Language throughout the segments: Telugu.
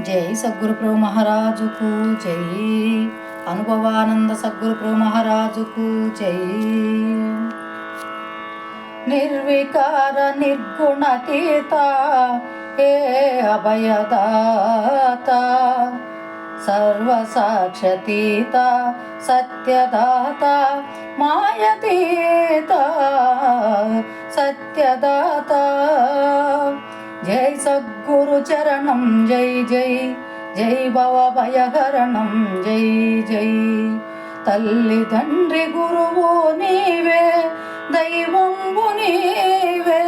జై సద్గురుప్రభు మహారాజుకు జై. అనుభవానంద సద్గురుప్రభు మహారాజుకు జై. నిర్వికార నిర్గుణతీత ఏ అభయదాత సర్వసాక్షతీత సత్యదాత మాయతీత సత్యదాత జై సద్గురు చరణం జై జై జై భవ భయహరణం జై జై. తల్లి తండ్రి గురువు నీవే దైవంబు నీవే.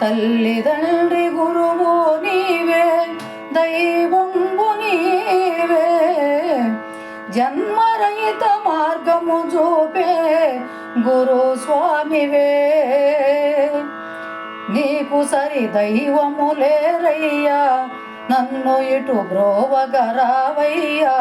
తల్లి తండ్రి గురువు నీవే దైవంబు నీవే. జన్మరహిత మార్గము చూపే గురు స్వామివే నీకు సరి దైవము లేరయ్యా నన్ను ఇటు బ్రోవగరావయ్యా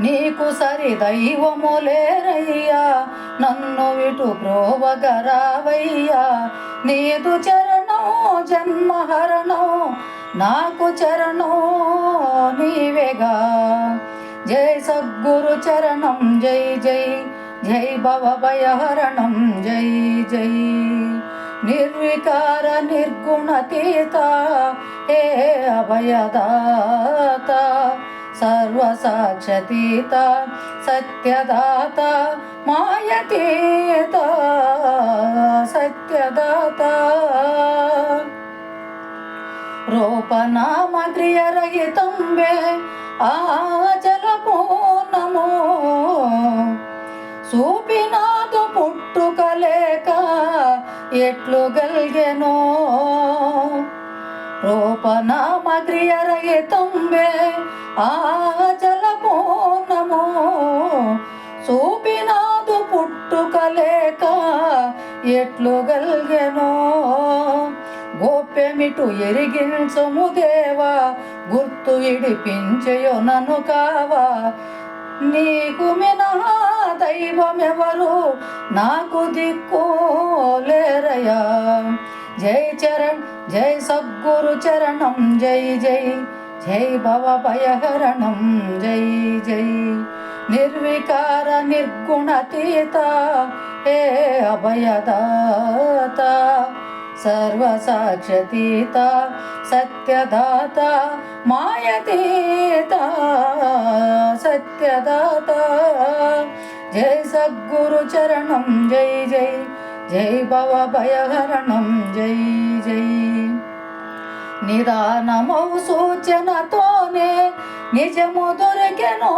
నీకు సరి దైవము లేరయ్యా నన్ను ఇటు బ్రోవగరావయ్యా నీదు చరణం జన్మహరణం నాకు చరణం నీవేగా. జై సద్గురు చరణం జై జై. జై భవ భయహరణం జై జై. నిర్వికార నిర్గుణతీత ఏ అభయదాత సర్వసాక్షతీత సత్యదాత మాయతీత సత్యదాత రూపనామ క్రియరహితం వే ఎట్లు గల్గెనో? రూపనామ క్రియరహితం తొంబే ఆ జలమోనమో చూపినాదు పుట్టుకలేక ఎట్లు గల్గెనో? గోప్యమిటు ఎరిగించము దేవా గుర్తు ఇడిపించయో నన్ను కావా. నీకు మినహా దైవమెవరు? నాకు దిక్కులేరయా జై చరణ్ జై సద్గురు చరణం జై జై. జై భవ భయహరణం జై జై. నిర్వికార నిర్గుణతీత హే అభయదాత. సర్వసాక్షతీత సత్యదాత మాయతీత సత్యదాత. జై సద్గురు చరణం జై జై. జై భవ భయహరణం జై జై. నిదానమౌ సూచనతోనే నిజము దొరికెనో.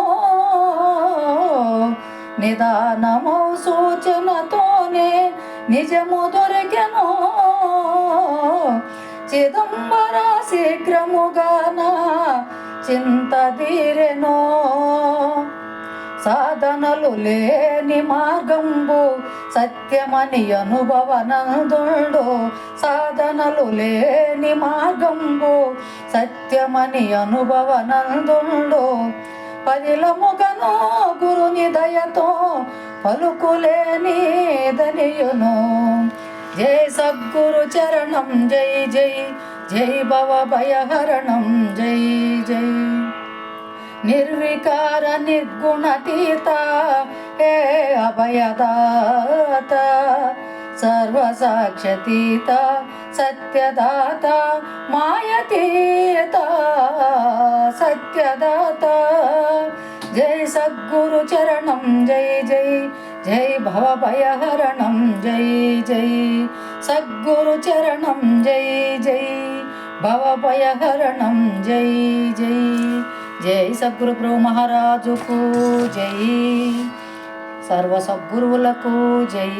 నిదానమౌ సూచనతోనే నిజము దొరికెనో. చిదంబర శీఘ్రముగాన చింత తీరెనో. సాధనలు లేని మార్గంబు సత్యమని అనుభవనందుండు. సాధనలు లేని మార్గంబు సత్యమని అనుభవనందుండు. పదిలముగను గురుని దయతో పలుకులేని దనియును జై సద్గురు చరణం జై జై. జై భవ భయహరణం జై జై. నిర్వికార నిర్గుణతీత హే అభయదాత సర్వసాక్షతీత సత్యదాత మాయతీత సత్యదాత. జై సద్గురు చరణం జై జై జై భవభయహరణం జై జై. సద్గురు చరణం జై జై భవభయహరణం జై జై. జై సద్గురు మహారాజుకు జై. సర్వ సద్గురువులకు జై.